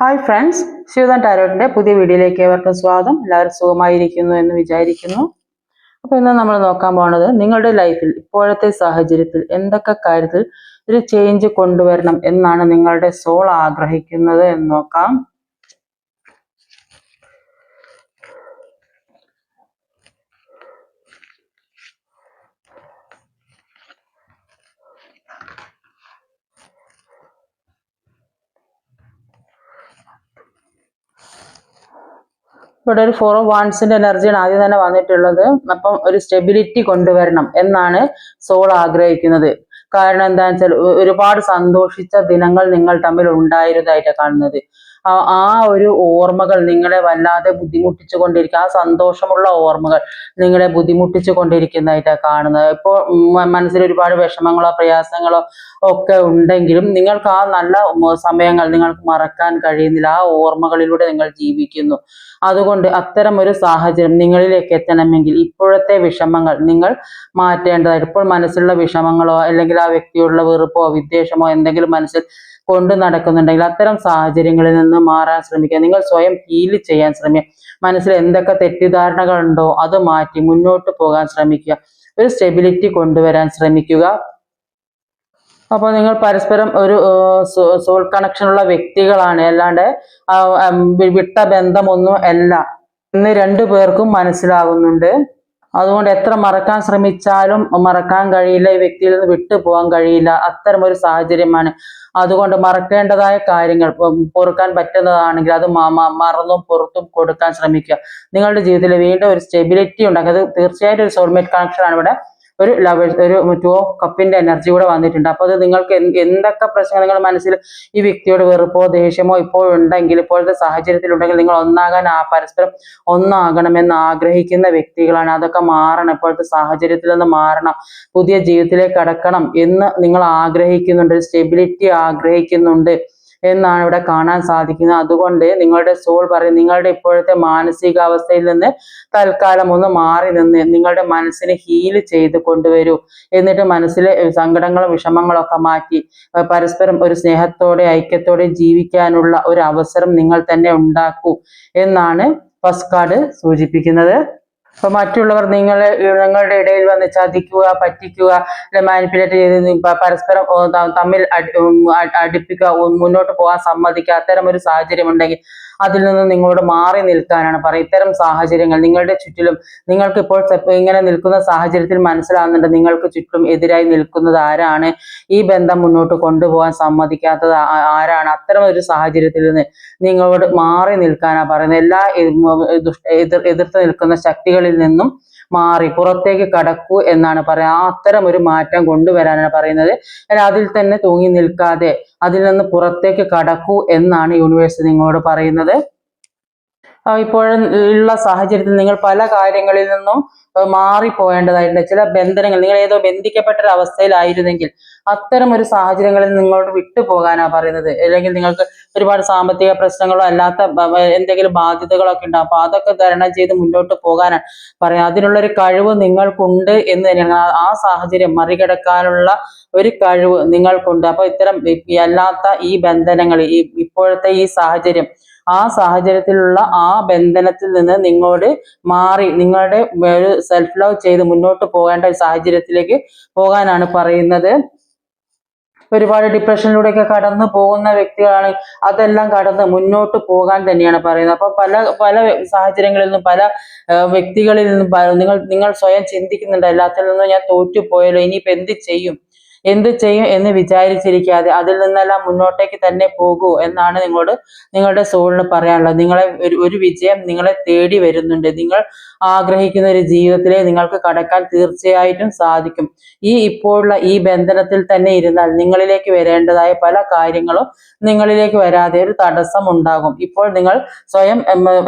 Hi friends Shivadan ടാരോട്ടിന്റെ പുതിയ വീഡിയോയിലേക്ക് ഏവർക്കും സ്വാഗതം. എല്ലാവരും സുഖമായിരിക്കുന്നു എന്ന് വിചാരിക്കുന്നു. അപ്പോൾ ഇന്ന് നമ്മൾ നോക്കാൻ പോകുന്നത് നിങ്ങളുടെ ലൈഫിൽ ഇപ്പോഴത്തെ സാഹചര്യത്തിൽ എന്തൊക്കെ കാര്യത്തിൽ ഒരു ചേഞ്ച് കൊണ്ടുവരണം എന്നാണ് നിങ്ങളുടെ സോൾ ആഗ്രഹിക്കുന്നത് എന്ന് നോക്കാം. ഇവിടെ ഒരു ഫോർ ഓഫ് വാൺസിന്റെ എനർജിയാണ് ആദ്യം തന്നെ വന്നിട്ടുള്ളത്. അപ്പം ഒരു സ്റ്റെബിലിറ്റി കൊണ്ടുവരണം എന്നാണ് സോൾ ആഗ്രഹിക്കുന്നത്. കാരണം എന്താണെന്ന് വെച്ചാൽ ഒരുപാട് സന്തോഷിച്ച ദിനങ്ങൾ നിങ്ങൾ തമ്മിൽ ഉണ്ടായിരുന്നതായിട്ട് കാണുന്നത്. ആ ഒരു ഓർമ്മകൾ നിങ്ങളെ വല്ലാതെ ബുദ്ധിമുട്ടിച്ചു കൊണ്ടിരിക്കുക ആ സന്തോഷമുള്ള ഓർമ്മകൾ നിങ്ങളെ ബുദ്ധിമുട്ടിച്ചു കൊണ്ടിരിക്കുന്നതായിട്ടാണ് കാണുന്നത് ഇപ്പോൾ മനസ്സിൽ ഒരുപാട് വിഷമങ്ങളോ പ്രയാസങ്ങളോ ഒക്കെ ഉണ്ടെങ്കിലും നിങ്ങൾക്ക് ആ നല്ല സമയങ്ങൾ നിങ്ങൾക്ക് മറക്കാൻ കഴിയുന്നില്ല. ആ ഓർമ്മകളിലൂടെ നിങ്ങൾ ജീവിക്കുന്നു. അതുകൊണ്ട് അത്തരം ഒരു സാഹചര്യം നിങ്ങളിലേക്ക് എത്തണമെങ്കിൽ ഇപ്പോഴത്തെ വിഷമങ്ങൾ നിങ്ങൾ മാറ്റേണ്ടതായിട്ട് ഇപ്പോൾ മനസ്സിലുള്ള വിഷമങ്ങളോ അല്ലെങ്കിൽ ആ വ്യക്തിയോടുള്ള വെറുപ്പോ വിദ്വേഷമോ എന്തെങ്കിലും മനസ്സിൽ കൊണ്ട് നടക്കുന്നുണ്ടെങ്കിൽ അത്തരം സാഹചര്യങ്ങളിൽ നിന്ന് മാറാൻ ശ്രമിക്കുക. നിങ്ങൾ സ്വയം ഹീൽ ചെയ്യാൻ ശ്രമിക്കുക. മനസ്സിൽ എന്തൊക്കെ തെറ്റിദ്ധാരണകളുണ്ടോ അത് മാറ്റി മുന്നോട്ട് പോകാൻ ശ്രമിക്കുക. ഒരു സ്റ്റെബിലിറ്റി കൊണ്ടുവരാൻ ശ്രമിക്കുക. അപ്പോൾ നിങ്ങൾ പരസ്പരം ഒരു സോൾ കണക്ഷനുള്ള വ്യക്തികളാണ്. അല്ലാണ്ട് വിട്ട ബന്ധമൊന്നും അല്ല. എന്ന് രണ്ടു പേർക്കും മനസ്സിലാകുന്നുണ്ട് അതുകൊണ്ട് എത്ര മറക്കാൻ ശ്രമിച്ചാലും മറക്കാൻ കഴിയില്ല ഈ വ്യക്തിയിൽ നിന്ന് വിട്ടു പോകാൻ കഴിയില്ല. അത്തരം ഒരു സാഹചര്യമാണ്. അതുകൊണ്ട് മറക്കേണ്ടതായ കാര്യങ്ങൾ പൊറുക്കാൻ പറ്റുന്നതാണെങ്കിൽ അത് മറന്നും പുറത്തും കൊടുക്കാൻ ശ്രമിക്കുക. നിങ്ങളുടെ ജീവിതത്തിൽ വീണ്ടും ഒരു സ്റ്റെബിലിറ്റി ഉണ്ടാക്കുക. അത് തീർച്ചയായിട്ടും ഒരു സോൾമേറ്റ് കണക്ഷൻ ആണ് ഇവിടെ ഒരു ലവേഴ്സ് ഒരു ടു കപ്പിന്റെ എനർജി കൂടെ വന്നിട്ടുണ്ട്. അപ്പോൾ അത് നിങ്ങൾക്ക് എന്തൊക്കെ പ്രശ്നങ്ങൾ നിങ്ങളുടെ മനസ്സിൽ ഈ വ്യക്തിയോട് വെറുപ്പോ ദേഷ്യമോ ഇപ്പോൾ ഉണ്ടെങ്കിൽ ഇപ്പോഴത്തെ സാഹചര്യത്തിൽ ഉണ്ടെങ്കിൽ നിങ്ങൾ ഒന്നാകാൻ ആ പരസ്പരം ഒന്നാകണമെന്ന് ആഗ്രഹിക്കുന്ന വ്യക്തികളാണ്. അതൊക്കെ മാറണം ഇപ്പോഴത്തെ സാഹചര്യത്തിൽ നിന്ന് മാറണം പുതിയ ജീവിതത്തിലേക്ക് കടക്കണം എന്ന് നിങ്ങൾ ആഗ്രഹിക്കുന്നുണ്ട് സ്റ്റെബിലിറ്റി ആഗ്രഹിക്കുന്നുണ്ട്. എന്നാണ് ഇവിടെ കാണാൻ സാധിക്കുന്നത്. അതുകൊണ്ട് നിങ്ങളുടെ സോൾ പറയും നിങ്ങളുടെ ഇപ്പോഴത്തെ മാനസികാവസ്ഥയിൽ നിന്ന് തൽക്കാലം ഒന്ന് മാറി നിന്ന് നിങ്ങളുടെ മനസ്സിനെ ഹീൽ ചെയ്ത് കൊണ്ടുവരൂ. എന്നിട്ട് മനസ്സിലെ സങ്കടങ്ങളും വിഷമങ്ങളും ഒക്കെ മാറ്റി പരസ്പരം ഒരു സ്നേഹത്തോടെ ഐക്യത്തോടെ ജീവിക്കാനുള്ള ഒരു അവസരം നിങ്ങൾ തന്നെ ഉണ്ടാക്കൂ എന്നാണ് ഫസ്റ്റ് കാർഡ് സൂചിപ്പിക്കുന്നത്. അപ്പൊ മറ്റുള്ളവർ നിങ്ങളെ നിങ്ങളുടെ ഇടയിൽ വന്ന് ചതിക്കുക പറ്റിക്കുക മാനിപ്പുലേറ്റ് ചെയ്ത് പരസ്പരം തമ്മിൽ അടി- അടുപ്പിക്കുക മുന്നോട്ട് പോകാൻ സമ്മതിക്കുക അത്തരം ഒരു സാഹചര്യം ഉണ്ടെങ്കിൽ അതിൽ നിന്ന് നിങ്ങളോട് മാറി നിൽക്കാനാണ്. പറയുക ഇത്തരം സാഹചര്യങ്ങൾ നിങ്ങളുടെ ചുറ്റിലും നിങ്ങൾക്ക് ഇപ്പോൾ ഇങ്ങനെ നിൽക്കുന്ന സാഹചര്യത്തിൽ മനസ്സിലാകുന്നുണ്ട് നിങ്ങൾക്ക് ചുറ്റും എതിരായി നിൽക്കുന്നത് ആരാണ്. ഈ ബന്ധം മുന്നോട്ട് കൊണ്ടുപോകാൻ സമ്മതിക്കാത്തത് ആരാണ്. അത്തരം ഒരു സാഹചര്യത്തിൽ നിന്ന് നിങ്ങളോട് മാറി നിൽക്കാനാണ് പറയുന്നത്. എല്ലാ എതിർത്ത് നിൽക്കുന്ന ശക്തികളിൽ നിന്നും മാറി പുറത്തേക്ക് കടക്കൂ എന്നാണ് പറയുക ആ അത്തരം ഒരു മാറ്റം കൊണ്ടുവരാനാണ് പറയുന്നത്. അതിൽ തന്നെ തൂങ്ങി നിൽക്കാതെ അതിൽ നിന്ന് പുറത്തേക്ക് കടക്കൂ എന്നാണ് യൂണിവേഴ്സ് നിങ്ങളോട് പറയുന്നത്. ഇപ്പോഴും ഉള്ള സാഹചര്യത്തിൽ നിങ്ങൾ പല കാര്യങ്ങളിൽ നിന്നും ഏർ മാറിപ്പോവേണ്ടതായിട്ടുണ്ട് ചില ബന്ധനങ്ങൾ നിങ്ങൾ ഏതോ ബന്ധിക്കപ്പെട്ട ഒരു അവസ്ഥയിലായിരുന്നെങ്കിൽ അത്തരം ഒരു സാഹചര്യങ്ങളിൽ നിങ്ങളോട് വിട്ടുപോകാനാ പറയുന്നത്. അല്ലെങ്കിൽ നിങ്ങൾക്ക് ഒരുപാട് സാമ്പത്തിക പ്രശ്നങ്ങളോ അല്ലാത്ത എന്തെങ്കിലും ബാധ്യതകളോ ബാധ്യതകളൊക്കെ ഉണ്ടാവും. അപ്പൊ അതൊക്കെ തരണം ചെയ്ത് മുന്നോട്ട് പോകാനാണ് പറയാം അതിനുള്ള ഒരു കഴിവ് നിങ്ങൾക്കുണ്ട് എന്ന് തന്നെയാണ്. ആ- സാഹചര്യം മറികടക്കാനുള്ള ഒരു കഴിവ് നിങ്ങൾക്കുണ്ട്. അപ്പൊ ഇത്തരം അല്ലാത്ത ഈ ബന്ധനങ്ങൾ ഈ ഇപ്പോഴത്തെ ഈ സാഹചര്യം ആ സാഹചര്യത്തിലുള്ള ആ ബന്ധനത്തിൽ നിന്ന് നിങ്ങളോട് മാറി നിങ്ങളുടെ ഒരു സെൽഫ് ലവ് ചെയ്ത് മുന്നോട്ട് പോകേണ്ട ഒരു സാഹചര്യത്തിലേക്ക് പോകാനാണ് പറയുന്നത്. ഒരുപാട് ഡിപ്രഷനിലൂടെയൊക്കെ കടന്നു പോകുന്ന വ്യക്തികളാണ് അതെല്ലാം കടന്ന് മുന്നോട്ട് പോകാൻ തന്നെയാണ് പറയുന്നത്. അപ്പൊ പല പല സാഹചര്യങ്ങളിൽ നിന്നും പല വ്യക്തികളിൽ നിന്നും നിങ്ങൾ നിങ്ങൾ സ്വയം ചിന്തിക്കുന്നുണ്ട്. എല്ലാത്തിൽ നിന്നും ഞാൻ തോറ്റുപോയല്ലോ ഇനിയിപ്പോ എന്ത് ചെയ്യും? എന്ത് ചെയ്യും എന്ന് വിചാരിച്ചിരിക്കാതെ അതിൽ നിന്നെല്ലാം മുന്നോട്ടേക്ക് തന്നെ പോകൂ എന്നാണ് നിങ്ങളോട് നിങ്ങളുടെ സോളിന് പറയാനുള്ളത്. നിങ്ങളെ ഒരു വിജയം നിങ്ങളെ തേടി വരുന്നുണ്ട്. നിങ്ങൾ ആഗ്രഹിക്കുന്ന ഒരു ജീവിതത്തിലെ നിങ്ങൾക്ക് കടക്കാൻ തീർച്ചയായിട്ടും സാധിക്കും. ഈ ഇപ്പോഴുള്ള ഈ ബന്ധനത്തിൽ തന്നെ ഇരുന്നാൽ നിങ്ങളിലേക്ക് വരേണ്ടതായ പല കാര്യങ്ങളും നിങ്ങളിലേക്ക് വരാതെ ഒരു തടസ്സം ഉണ്ടാകും. ഇപ്പോൾ നിങ്ങൾ സ്വയം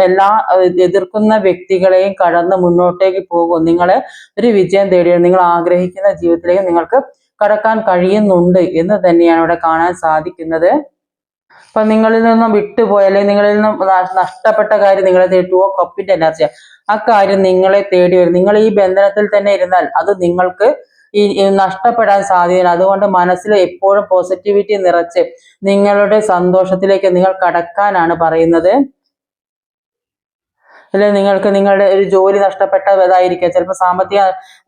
എല്ലാ എതിർക്കുന്ന വ്യക്തികളെയും കടന്ന് മുന്നോട്ടേക്ക് പോകും. നിങ്ങളെ ഒരു വിജയം തേടി നിങ്ങൾ ആഗ്രഹിക്കുന്ന ജീവിതത്തിലേക്ക് നിങ്ങൾക്ക് കടക്കാൻ കഴിയുന്നുണ്ട് എന്ന് തന്നെയാണ് ഇവിടെ കാണാൻ സാധിക്കുന്നത്. അപ്പൊ നിങ്ങളിൽ നിന്നും വിട്ടുപോയ അല്ലെങ്കിൽ നിങ്ങളിൽ നിന്നും നഷ്ടപ്പെട്ട കാര്യം നിങ്ങളെ തേട്ടുവോ കപ്പിന്റെ എനർജി ആ കാര്യം നിങ്ങളെ തേടി വരും. നിങ്ങൾ ഈ ബന്ധനത്തിൽ തന്നെ ഇരുന്നാൽ അത് നിങ്ങൾക്ക് ഈ നഷ്ടപ്പെടാൻ സാധ്യതയാണ് അതുകൊണ്ട് മനസ്സിൽ എപ്പോഴും പോസിറ്റിവിറ്റി നിറച്ച് നിങ്ങളുടെ സന്തോഷത്തിലേക്ക് നിങ്ങൾ കടക്കാനാണ് പറയുന്നത്. അല്ലെ? നിങ്ങൾക്ക് നിങ്ങളുടെ ഒരു ജോലി നഷ്ടപ്പെട്ടതായിരിക്കാം. ചിലപ്പോൾ സാമ്പത്തിക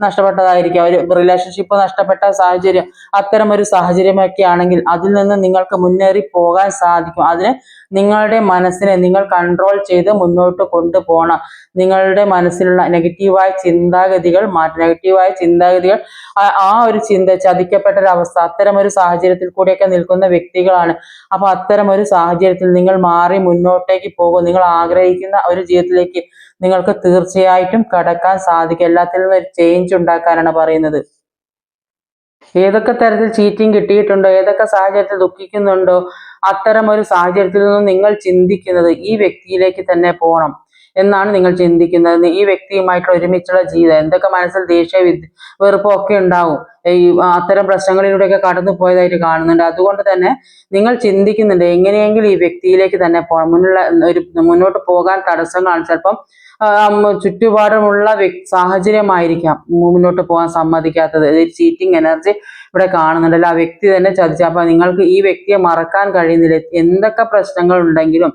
നഷ്ടപ്പെട്ടതായിരിക്കാം. ഒരു റിലേഷൻഷിപ്പ് നഷ്ടപ്പെട്ട സാഹചര്യം അത്തരം ഒരു സാഹചര്യമൊക്കെ ആണെങ്കിൽ അതിൽ നിന്ന് നിങ്ങൾക്ക് മുന്നേറി പോകാൻ സാധിക്കും. അതിന് നിങ്ങളുടെ മനസ്സിനെ നിങ്ങൾ കൺട്രോൾ ചെയ്ത് മുന്നോട്ട് കൊണ്ടുപോകണം. നിങ്ങളുടെ മനസ്സിലുള്ള നെഗറ്റീവായ ചിന്താഗതികൾ മാറ്റി നെഗറ്റീവായ ചിന്താഗതികൾ ആ ഒരു ചിന്ത ചതിക്കപ്പെട്ട ഒരു അവസ്ഥ അത്തരം ഒരു സാഹചര്യത്തിൽ കൂടിയൊക്കെ നിൽക്കുന്ന വ്യക്തികളാണ്. അപ്പൊ അത്തരം ഒരു സാഹചര്യത്തിൽ നിങ്ങൾ മാറി മുന്നോട്ടേക്ക് പോകും. നിങ്ങൾ ആഗ്രഹിക്കുന്ന ഒരു ജീവിതത്തിലേക്ക് നിങ്ങൾക്ക് തീർച്ചയായിട്ടും കടക്കാൻ സാധിക്കും. എല്ലാത്തിൽ നിന്നും ഒരു ചേഞ്ച് ഉണ്ടാക്കാനാണ് പറയുന്നത്. ഏതൊക്കെ തരത്തിൽ ചീറ്റിംഗ് കിട്ടിയിട്ടുണ്ടോ ഏതൊക്കെ സാഹചര്യത്തിൽ ദുഃഖിക്കുന്നുണ്ടോ അത്തരം ഒരു സാഹചര്യത്തിൽ നിന്നും നിങ്ങൾ ചിന്തിക്കുന്നത് ഈ വ്യക്തിയിലേക്ക് തന്നെ പോകണം എന്നാണ് നിങ്ങൾ ചിന്തിക്കുന്നത്. ഈ വ്യക്തിയുമായിട്ടുള്ള ഒരുമിച്ചുള്ള ജീവിതം എന്തൊക്കെ മനസ്സിൽ ദേഷ്യ വെറുപ്പോ ഒക്കെ ഉണ്ടാവും ഈ അത്തരം പ്രശ്നങ്ങളിലൂടെയൊക്കെ കടന്നു പോയതായിട്ട് കാണുന്നുണ്ട്. അതുകൊണ്ട് തന്നെ നിങ്ങൾ ചിന്തിക്കുന്നുണ്ട് എങ്ങനെയെങ്കിലും ഈ വ്യക്തിയിലേക്ക് തന്നെ മുന്നുള്ള ഒരു മുന്നോട്ട് പോകാൻ തടസ്സങ്ങളാണ്. ചിലപ്പം ചുറ്റുപാടുമുള്ള സാഹചര്യമായിരിക്കാം മുന്നോട്ട് പോകാൻ സമ്മതിക്കാത്തത്. ചീറ്റിംഗ് എനർജി ഇവിടെ കാണുന്നുണ്ടല്ലോ ആ വ്യക്തി തന്നെ ചതിച്ചു അപ്പൊ നിങ്ങൾക്ക് ഈ വ്യക്തിയെ മറക്കാൻ കഴിയുന്നില്ല. എന്തൊക്കെ പ്രശ്നങ്ങൾ ഉണ്ടെങ്കിലും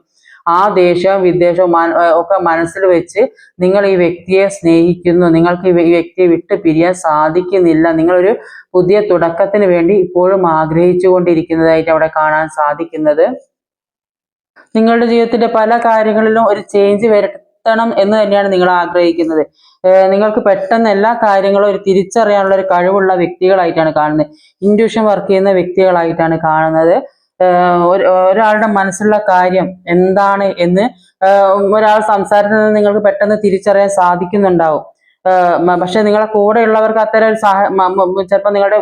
ആ ദേഷ്യവും വിദ്വേഷവും ഒക്കെ മനസ്സിൽ വെച്ച് നിങ്ങൾ ഈ വ്യക്തിയെ സ്നേഹിക്കുന്നു. നിങ്ങൾക്ക് ഈ വ്യ- വ്യക്തിയെ വിട്ട് പിരിയാൻ സാധിക്കുന്നില്ല. നിങ്ങളൊരു പുതിയ തുടക്കത്തിന് വേണ്ടി ഇപ്പോഴും ആഗ്രഹിച്ചുകൊണ്ടിരിക്കുന്നതായിട്ട് അവിടെ കാണാൻ സാധിക്കുന്നത്. നിങ്ങളുടെ ജീവിതത്തിന്റെ പല കാര്യങ്ങളിലും ഒരു ചേഞ്ച് വരുത്തണം എന്ന് തന്നെയാണ് നിങ്ങൾ ആഗ്രഹിക്കുന്നത്. നിങ്ങൾക്ക് പെട്ടെന്ന് എല്ലാ കാര്യങ്ങളും ഒരു തിരിച്ചറിയാനുള്ള ഒരു കഴിവുള്ള വ്യക്തികളായിട്ടാണ് കാണുന്നത്. ഇൻഡ്യൂഷൻ വർക്ക് ചെയ്യുന്ന വ്യക്തികളായിട്ടാണ് കാണുന്നത്. ഒരാളുടെ മനസ്സിലുള്ള കാര്യം എന്താണ് എന്ന് ഒരാൾ നിന്ന് നിങ്ങൾക്ക് പെട്ടെന്ന് തിരിച്ചറിയാൻ സാധിക്കുന്നുണ്ടാവും. പക്ഷെ നിങ്ങളുടെ കൂടെയുള്ളവർക്ക് അത്തരം ഒരു സഹ ചിലപ്പോൾ നിങ്ങളുടെ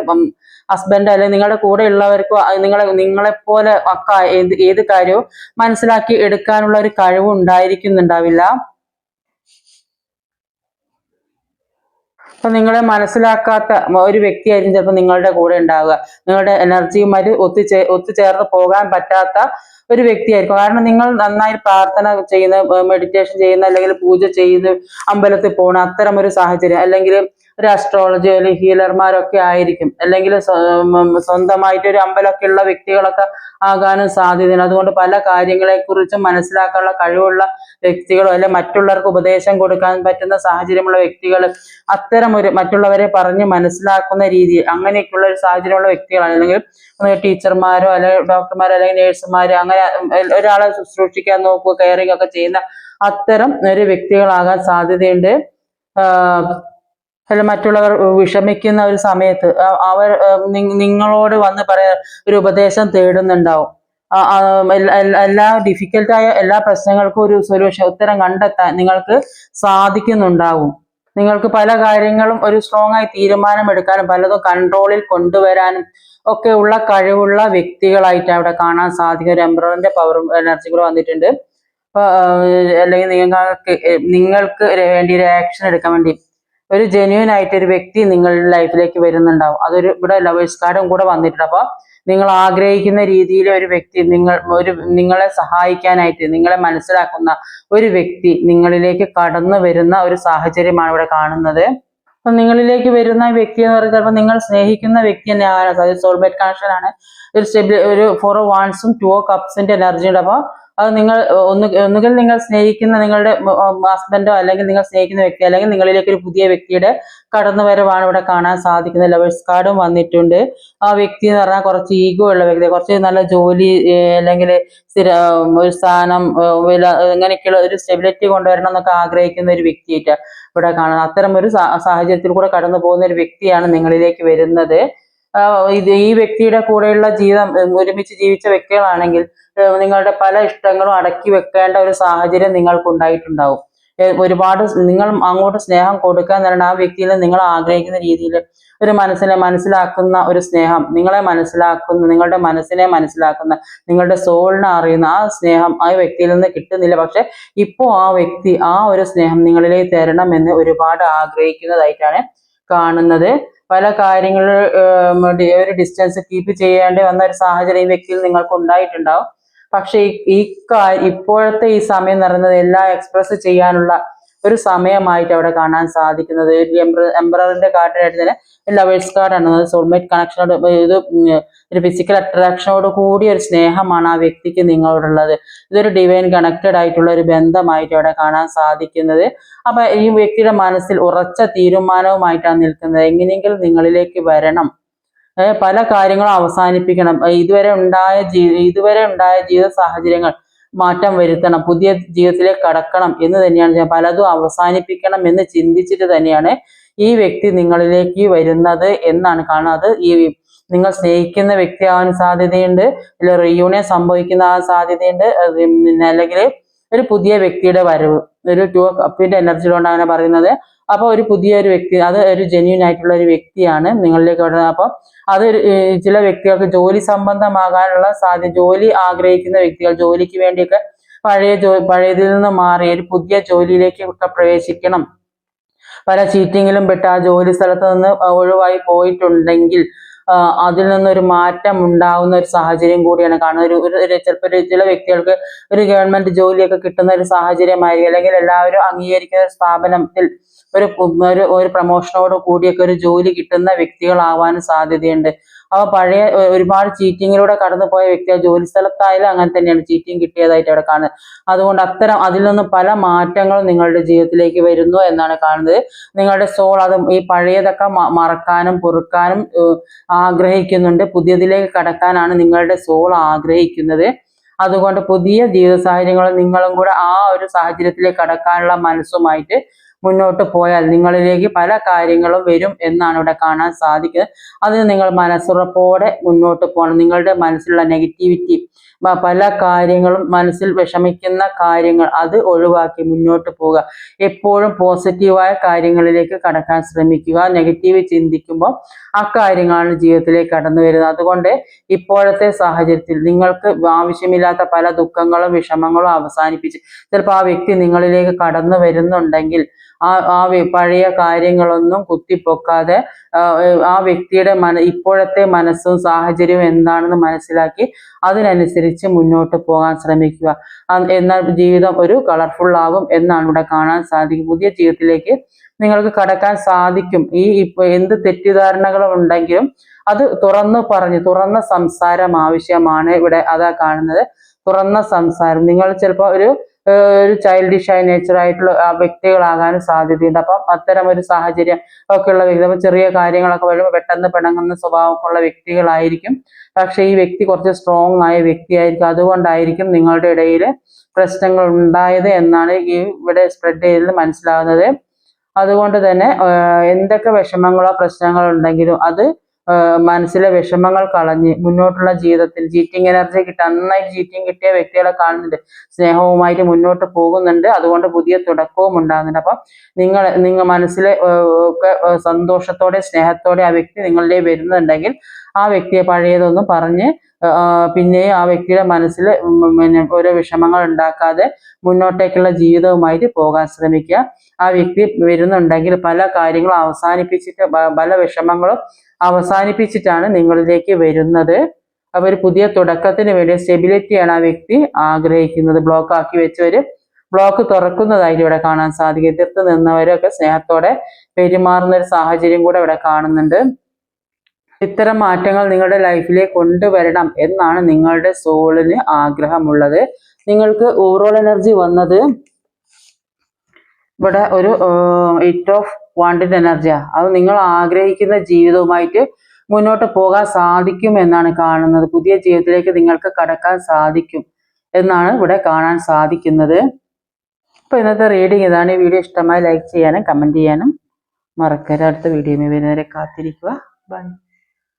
ഹസ്ബൻഡ് അല്ലെങ്കിൽ നിങ്ങളുടെ കൂടെ ഉള്ളവർക്കും നിങ്ങളെ നിങ്ങളെ പോലെ ഒക്കെ ഏത് ഏത് കാര്യവും മനസ്സിലാക്കി എടുക്കാനുള്ള ഒരു കഴിവ് ഉണ്ടായിരിക്കുന്നുണ്ടാവില്ല അപ്പൊ നിങ്ങളെ മനസ്സിലാക്കാത്ത ഒരു വ്യക്തിയായിരിക്കും ചിലപ്പോൾ നിങ്ങളുടെ കൂടെ ഉണ്ടാവുക. നിങ്ങളുടെ എനർജിയുമായി ഒത്തുചേ ഒത്തുചേർന്ന് പോകാൻ പറ്റാത്ത ഒരു വ്യക്തിയായിരിക്കും. കാരണം നിങ്ങൾ നന്നായി പ്രാർത്ഥന ചെയ്യുന്ന മെഡിറ്റേഷൻ ചെയ്യുന്ന അല്ലെങ്കിൽ പൂജ ചെയ്യുന്ന അമ്പലത്തിൽ പോകണം അത്തരം ഒരു സാഹചര്യം. അല്ലെങ്കിൽ ഒരു അസ്ട്രോളജി അല്ലെങ്കിൽ ഹീലർമാരൊക്കെ ആയിരിക്കും. അല്ലെങ്കിൽ സ്വന്തമായിട്ട് ഒരു അമ്പലമൊക്കെ ഉള്ള വ്യക്തികളൊക്കെ ആകാനും സാധ്യതയുണ്ട്. അതുകൊണ്ട് പല കാര്യങ്ങളെ കുറിച്ചും മനസ്സിലാക്കാനുള്ള കഴിവുള്ള വ്യക്തികളോ അല്ലെ മറ്റുള്ളവർക്ക് ഉപദേശം കൊടുക്കാൻ പറ്റുന്ന സാഹചര്യമുള്ള വ്യക്തികൾ അത്തരം ഒരു മറ്റുള്ളവരെ പറഞ്ഞ് മനസ്സിലാക്കുന്ന രീതിയിൽ അങ്ങനെയൊക്കെയുള്ള ഒരു സാഹചര്യമുള്ള വ്യക്തികളാണ്. അല്ലെങ്കിൽ ടീച്ചർമാരോ അല്ലെങ്കിൽ ഡോക്ടർമാരോ അല്ലെങ്കിൽ നേഴ്സുമാരോ അങ്ങനെ ഒരാളെ ശുശ്രൂഷിക്കാൻ നോക്കുക കെയറിംഗ് ഒക്കെ ചെയ്യുന്ന അത്തരം ഒരു വ്യക്തികളാകാൻ സാധ്യതയുണ്ട്. അല്ല മറ്റുള്ളവർ വിഷമിക്കുന്ന ഒരു സമയത്ത് അവർ നിങ്ങളോട് വന്ന് പറയാ ഒരു ഉപദേശം തേടുന്നുണ്ടാവും. എല്ലാ- ഡിഫിക്കൽട്ടായ എല്ലാ പ്രശ്നങ്ങൾക്കും ഒരു സൊല്യൂഷൻ ഉത്തരം കണ്ടെത്താൻ നിങ്ങൾക്ക് സാധിക്കുന്നുണ്ടാവും. നിങ്ങൾക്ക് പല കാര്യങ്ങളും ഒരു സ്ട്രോങ് ആയി തീരുമാനമെടുക്കാനും പലതും കൺട്രോളിൽ കൊണ്ടുവരാനും ഒക്കെ ഉള്ള കഴിവുള്ള വ്യക്തികളായിട്ട് അവിടെ കാണാൻ സാധിക്കും. ഒരു എംബ്രോയിന്റെ പവറും എനർജി കൂടെ വന്നിട്ടുണ്ട്. അല്ലെങ്കിൽ നിങ്ങൾക്ക് നിങ്ങൾക്ക് വേണ്ടി ഒരു ആക്ഷൻ എടുക്കാൻ വേണ്ടി ഒരു ജെന്യൂൻ ആയിട്ട് ഒരു വ്യക്തി നിങ്ങളുടെ ലൈഫിലേക്ക് വരുന്നുണ്ടാവും. അതൊരു ഇവിടെ ലവേഴ്സ് കാർഡും കൂടെ വന്നിട്ടുണ്ട്. അപ്പൊ നിങ്ങൾ ആഗ്രഹിക്കുന്ന രീതിയിൽ ഒരു വ്യക്തി നിങ്ങൾ ഒരു നിങ്ങളെ സഹായിക്കാനായിട്ട് നിങ്ങളെ മനസ്സിലാക്കുന്ന ഒരു വ്യക്തി നിങ്ങളിലേക്ക് കടന്നു വരുന്ന ഒരു സാഹചര്യമാണ് ഇവിടെ കാണുന്നത്. അപ്പൊ നിങ്ങളിലേക്ക് വരുന്ന വ്യക്തി എന്ന് പറയുന്നത് ചിലപ്പോൾ നിങ്ങൾ സ്നേഹിക്കുന്ന വ്യക്തി തന്നെ ആരാ സാധ്യത സോൾമേറ്റ് കണക്ഷൻ ആണ്. ഒരു സ്റ്റെബിൾ ഒരു ഫോർ വൺസും ടു കപ്സിന്റെ എനർജി ഉണ്ട്. അപ്പോൾ അത് നിങ്ങൾ ഒന്ന് ഒന്നുകിൽ നിങ്ങൾ സ്നേഹിക്കുന്ന നിങ്ങളുടെ ഹസ്ബൻഡോ അല്ലെങ്കിൽ നിങ്ങൾ സ്നേഹിക്കുന്ന വ്യക്തി അല്ലെങ്കിൽ നിങ്ങളിലേക്ക് ഒരു പുതിയ വ്യക്തിയുടെ കടന്നുവരവാണ് ഇവിടെ കാണാൻ സാധിക്കുന്നത്. ലവേഴ്സ് കാർഡും വന്നിട്ടുണ്ട്. ആ വ്യക്തി എന്ന് പറഞ്ഞാൽ കുറച്ച് ഈഗോ ഉള്ള വ്യക്തി കുറച്ച് നല്ല ജോലി അല്ലെങ്കിൽ സ്ഥിര ഒരു സ്ഥാനം വില ഇങ്ങനെയൊക്കെയുള്ള ഒരു സ്റ്റെബിലിറ്റി കൊണ്ടുവരണം എന്നൊക്കെ ആഗ്രഹിക്കുന്ന ഒരു വ്യക്തിയായിട്ട് ഇവിടെ കാണുന്നത്. അത്തരം ഒരു സാഹചര്യത്തിൽ കൂടെ കടന്നു പോകുന്ന ഒരു വ്യക്തിയാണ് നിങ്ങളിലേക്ക് വരുന്നത്. ഇത് ഈ വ്യക്തിയുടെ കൂടെയുള്ള ജീവിതം ഒരുമിച്ച് ജീവിച്ച വ്യക്തികളാണെങ്കിൽ നിങ്ങളുടെ പല ഇഷ്ടങ്ങളും അടക്കി വെക്കേണ്ട ഒരു സാഹചര്യം നിങ്ങൾക്ക് ഉണ്ടായിട്ടുണ്ടാവും ഒരുപാട് നിങ്ങൾ അങ്ങോട്ട് സ്നേഹം കൊടുക്കാൻ തന്നെ ആ വ്യക്തിയിൽ നിങ്ങൾ ആഗ്രഹിക്കുന്ന രീതിയിൽ ഒരു മനസ്സിനെ മനസ്സിലാക്കുന്ന ഒരു സ്നേഹം നിങ്ങളെ മനസ്സിലാക്കുന്ന നിങ്ങളുടെ മനസ്സിനെ മനസ്സിലാക്കുന്ന നിങ്ങളുടെ സോളിനെ അറിയുന്ന ആ സ്നേഹം ആ വ്യക്തിയിൽ നിന്ന് കിട്ടുന്നില്ല. പക്ഷെ ഇപ്പോൾ ആ വ്യക്തി ആ ഒരു സ്നേഹം നിങ്ങളിലേക്ക് തരണമെന്ന് ഒരുപാട് ആഗ്രഹിക്കുന്നതായിട്ടാണ് കാണുന്നത്. പല കാര്യങ്ങളിൽ ഒരു ഡിസ്റ്റൻസ് കീപ്പ് ചെയ്യേണ്ടി വന്ന ഒരു സാഹചര്യം ഈ വ്യക്തിയിൽ നിങ്ങൾക്ക് ഉണ്ടായിട്ടുണ്ടാവും പക്ഷെ ഈ- ഇപ്പോഴത്തെ ഈ സമയം എന്ന് പറയുന്നത് എല്ലാം എക്സ്പ്രസ് ചെയ്യാനുള്ള ഒരു സമയമായിട്ട് അവിടെ കാണാൻ സാധിക്കുന്നത്. എംബ്രറിന്റെ കാർഡിനായിട്ട് തന്നെ ലവേഴ്സ് കാർഡാണ് അത് സോൾമേറ്റ് കണക്ഷനോട് ഇത് ഒരു ഫിസിക്കൽ അട്രാക്ഷനോട് കൂടിയ ഒരു സ്നേഹമാണ് ആ വ്യക്തിക്ക് നിങ്ങളോടുള്ളത്. ഇതൊരു ഡിവൈൻ കണക്റ്റഡ് ആയിട്ടുള്ള ഒരു ബന്ധമായിട്ട് അവിടെ കാണാൻ സാധിക്കുന്നത്. അപ്പൊ ഈ വ്യക്തിയുടെ മനസ്സിൽ ഉറച്ച തീരുമാനവുമായിട്ടാണ് നിൽക്കുന്നത്. എങ്ങനെയെങ്കിലും നിങ്ങളിലേക്ക് വരണം. പല കാര്യങ്ങളും അവസാനിപ്പിക്കണം. ഇതുവരെ ഉണ്ടായ ജീ ഇതുവരെ ഉണ്ടായ ജീവിത സാഹചര്യങ്ങൾ മാറ്റം വരുത്തണം. പുതിയ ജീവിതത്തിലേക്ക് കടക്കണം എന്ന് തന്നെയാണ് പലതും അവസാനിപ്പിക്കണം എന്ന് ചിന്തിച്ചിട്ട് തന്നെയാണ് ഈ വ്യക്തി നിങ്ങളിലേക്ക് വരുന്നത് എന്നാണ് കാരണം അത് ഈ നിങ്ങൾ സ്നേഹിക്കുന്ന വ്യക്തിയാവാൻ സാധ്യതയുണ്ട്. അല്ലെ റീയൂണിയൻ സംഭവിക്കുന്ന ആ സാധ്യതയുണ്ട്. പിന്നെ അല്ലെങ്കിൽ ഒരു പുതിയ വ്യക്തിയുടെ വരവ് ഒരു ടു കപ്പിന്റെ എനർജി കൊണ്ടാണ് പറയുന്നത്. അപ്പൊ ഒരു പുതിയ ഒരു വ്യക്തി അത് ഒരു ജെന്യൂൻ ആയിട്ടുള്ള ഒരു വ്യക്തിയാണ് നിങ്ങളിലേക്ക് വരുന്നത്. അപ്പൊ അത് ചില വ്യക്തികൾക്ക് ജോലി സംബന്ധമാകാനുള്ള സാധ്യത ജോലി ആഗ്രഹിക്കുന്ന വ്യക്തികൾ ജോലിക്ക് വേണ്ടിയൊക്കെ പഴയ ജോ പഴയതിൽ നിന്ന് മാറി ഒരു പുതിയ ജോലിയിലേക്ക് ഒക്കെ പ്രവേശിക്കണം. പല ചീറ്റിങ്ങിലും പെട്ട് ആ ജോലി സ്ഥലത്ത് നിന്ന് ഒഴിവായി പോയിട്ടുണ്ടെങ്കിൽ അതിൽ നിന്നൊരു മാറ്റം ഉണ്ടാവുന്ന ഒരു സാഹചര്യം കൂടിയാണ് കാണുന്നത്. ഒരു ഒരു ചിലപ്പോൾ ഒരു ചില വ്യക്തികൾക്ക് ഒരു ഗവൺമെന്റ് ജോലിയൊക്കെ കിട്ടുന്ന ഒരു സാഹചര്യമായിരിക്കും. അല്ലെങ്കിൽ എല്ലാവരും അംഗീകരിക്കുന്ന ഒരു സ്ഥാപനത്തിൽ ഒരു ഒരു പ്രൊമോഷനോട് കൂടിയൊക്കെ ഒരു ജോലി കിട്ടുന്ന വ്യക്തികളാവാനും സാധ്യതയുണ്ട്. അവ പഴയ ഒരുപാട് ചീറ്റിങ്ങിലൂടെ കടന്നുപോയ വ്യക്തികൾ ജോലി സ്ഥലത്തായാലും അങ്ങനെ തന്നെയാണ് ചീറ്റിംഗ് കിട്ടിയതായിട്ട് അവിടെ കാണുന്നത്. അതുകൊണ്ട് അത്തരം അതിൽ നിന്ന് പല മാറ്റങ്ങളും നിങ്ങളുടെ ജീവിതത്തിലേക്ക് വരുന്നു എന്നാണ് കാണുന്നത്. നിങ്ങളുടെ സോൾ അത് ഈ പഴയതൊക്കെ മറക്കാനും പൊറുക്കാനും ആഗ്രഹിക്കുന്നുണ്ട്. പുതിയതിലേക്ക് കടക്കാനാണ് നിങ്ങളുടെ സോൾ ആഗ്രഹിക്കുന്നത്. അതുകൊണ്ട് പുതിയ ജീവിത സാഹചര്യങ്ങൾ നിങ്ങളും കൂടെ ആ ഒരു സാഹചര്യത്തിലേക്ക് കടക്കാനുള്ള മനസ്സുമായിട്ട് മുന്നോട്ട് പോയാൽ നിങ്ങളിലേക്ക് പല കാര്യങ്ങളും വരും എന്നാണ് ഇവിടെ കാണാൻ സാധിക്കുന്നത്. അതിന് നിങ്ങൾ മനസ്സുറപ്പോടെ മുന്നോട്ട് പോകണം. നിങ്ങളുടെ മനസ്സിലുള്ള നെഗറ്റിവിറ്റി പല കാര്യങ്ങളും മനസ്സിൽ വിഷമിക്കുന്ന കാര്യങ്ങൾ അത് ഒഴിവാക്കി മുന്നോട്ട് പോവുക. എപ്പോഴും പോസിറ്റീവായ കാര്യങ്ങളിലേക്ക് കടക്കാൻ ശ്രമിക്കുക. നെഗറ്റീവ് ചിന്തിക്കുമ്പോൾ ആ കാര്യങ്ങളാണ് ജീവിതത്തിലേക്ക് കടന്നു വരുന്നത്. അതുകൊണ്ട് ഇപ്പോഴത്തെ സാഹചര്യത്തിൽ നിങ്ങൾക്ക് ആവശ്യമില്ലാത്ത പല ദുഃഖങ്ങളും വിഷമങ്ങളും അവസാനിപ്പിച്ച് ചിലപ്പോൾ ആ വ്യക്തി നിങ്ങളിലേക്ക് കടന്നു വരുന്നുണ്ടെങ്കിൽ ആ ആ പഴയ കാര്യങ്ങളൊന്നും കുത്തിപ്പൊക്കാതെ ആ, വ്യക്തിയുടെ മന ഇപ്പോഴത്തെ മനസ്സും സാഹചര്യവും എന്താണെന്ന് മനസ്സിലാക്കി അതിനനുസരിച്ച് മുന്നോട്ട് പോകാൻ ശ്രമിക്കുക. എന്നാൽ ജീവിതം ഒരു കളർഫുൾ ആകും എന്നാണ് ഇവിടെ കാണാൻ സാധിക്കും. പുതിയ ജീവിതത്തിലേക്ക് നിങ്ങൾക്ക് കടക്കാൻ സാധിക്കും. ഈ എന്ത് തെറ്റിദ്ധാരണകളും ഉണ്ടെങ്കിലും അത് തുറന്നു പറഞ്ഞു. തുറന്ന സംസാരം ആവശ്യമാണ് ഇവിടെ അതാ കാണുന്നത്. തുറന്ന സംസാരം. നിങ്ങൾ ചിലപ്പോൾ ഒരു ഒരു ചൈൽഡിഷായ ആ വ്യക്തികളാകാനും സാധ്യതയുണ്ട്. അപ്പം അത്തരം ഒരു സാഹചര്യം ഒക്കെ ഉള്ള വ്യക്തി അപ്പൊ ചെറിയ കാര്യങ്ങളൊക്കെ വരുമ്പോൾ പെട്ടെന്ന് പിണങ്ങുന്ന സ്വഭാവമൊക്കെ ഉള്ള വ്യക്തികളായിരിക്കും. പക്ഷെ ഈ വ്യക്തി കുറച്ച് സ്ട്രോങ് ആയ വ്യക്തിയായിരിക്കും. അതുകൊണ്ടായിരിക്കും നിങ്ങളുടെ ഇടയിൽ പ്രശ്നങ്ങൾ ഉണ്ടായത് എന്നാണ് ഈ ഇവിടെ സ്പ്രെഡ് ചെയ്തത് മനസ്സിലാകുന്നത്. അതുകൊണ്ട് തന്നെ എന്തൊക്കെ വിഷമങ്ങളോ പ്രശ്നങ്ങളോ ഉണ്ടെങ്കിലും അത് മനസ്സിലെ വിഷമങ്ങൾ കളഞ്ഞ് മുന്നോട്ടുള്ള ജീവിതത്തിൽ ചീറ്റിംഗ് എനർജി കിട്ടുക നന്നായിട്ട് ചീറ്റിംഗ് കിട്ടിയ വ്യക്തികളെ കാണുന്നുണ്ട്. സ്നേഹവുമായിട്ട് മുന്നോട്ട് പോകുന്നുണ്ട്. അതുകൊണ്ട് പുതിയ തുടക്കവും ഉണ്ടാകുന്നുണ്ട്. അപ്പം നിങ്ങൾ നിങ്ങൾ മനസ്സിലെ ഒക്കെ സന്തോഷത്തോടെ സ്നേഹത്തോടെ ആ വ്യക്തി നിങ്ങളിലേക്ക് വരുന്നുണ്ടെങ്കിൽ ആ വ്യക്തിയെ പഴയതൊന്നും പറഞ്ഞ് പിന്നെയും ആ വ്യക്തിയുടെ മനസ്സിൽ പിന്നെ ഓരോ വിഷമങ്ങൾ ഉണ്ടാക്കാതെ മുന്നോട്ടേക്കുള്ള ജീവിതവുമായിട്ട് പോകാൻ ശ്രമിക്കുക. ആ വ്യക്തി വരുന്നുണ്ടെങ്കിൽ പല കാര്യങ്ങളും അവസാനിപ്പിച്ചിട്ട് പല വിഷമങ്ങളും അവസാനിപ്പിച്ചിട്ടാണ് നിങ്ങളിലേക്ക് വരുന്നത്. അപ്പൊ ഒരു പുതിയ തുടക്കത്തിന് വേണ്ടി സ്റ്റെബിലിറ്റിയാണ് ആ വ്യക്തി ആഗ്രഹിക്കുന്നത്. ബ്ലോക്ക് ആക്കി വെച്ചവര് ബ്ലോക്ക് തുറക്കുന്നതായിട്ട് ഇവിടെ കാണാൻ സാധിക്കും. എതിർത്ത് നിന്നവരൊക്കെ സ്നേഹത്തോടെ പെരുമാറുന്ന ഒരു സാഹചര്യം കൂടെ ഇവിടെ കാണുന്നുണ്ട്. ഇത്തരം മാറ്റങ്ങൾ നിങ്ങളുടെ ലൈഫിലേക്ക് കൊണ്ടുവരണം എന്നാണ് നിങ്ങളുടെ സോളിന് ആഗ്രഹമുള്ളത്. നിങ്ങൾക്ക് ഓവറോൾ എനർജി വന്നത് ഇവിടെ ഒരു എയ്റ്റ് ഓഫ് വാണ്ടിഡ് എനർജിയാണ് അത് നിങ്ങൾ ആഗ്രഹിക്കുന്ന ജീവിതവുമായിട്ട് മുന്നോട്ട് പോകാൻ സാധിക്കും എന്നാണ് കാണുന്നത്. പുതിയ ജീവിതത്തിലേക്ക് നിങ്ങൾക്ക് കടക്കാൻ സാധിക്കും എന്നാണ് ഇവിടെ കാണാൻ സാധിക്കുന്നത്. അപ്പൊ ഇന്നത്തെ റീഡിംഗ് ഇതാണ്. ഈ വീഡിയോ ഇഷ്ടമായി ലൈക്ക് ചെയ്യാനും കമന്റ് ചെയ്യാനും മറക്കരുത്. അടുത്ത വീഡിയോ വരുന്നവരെ കാത്തിരിക്കുക. ബൈ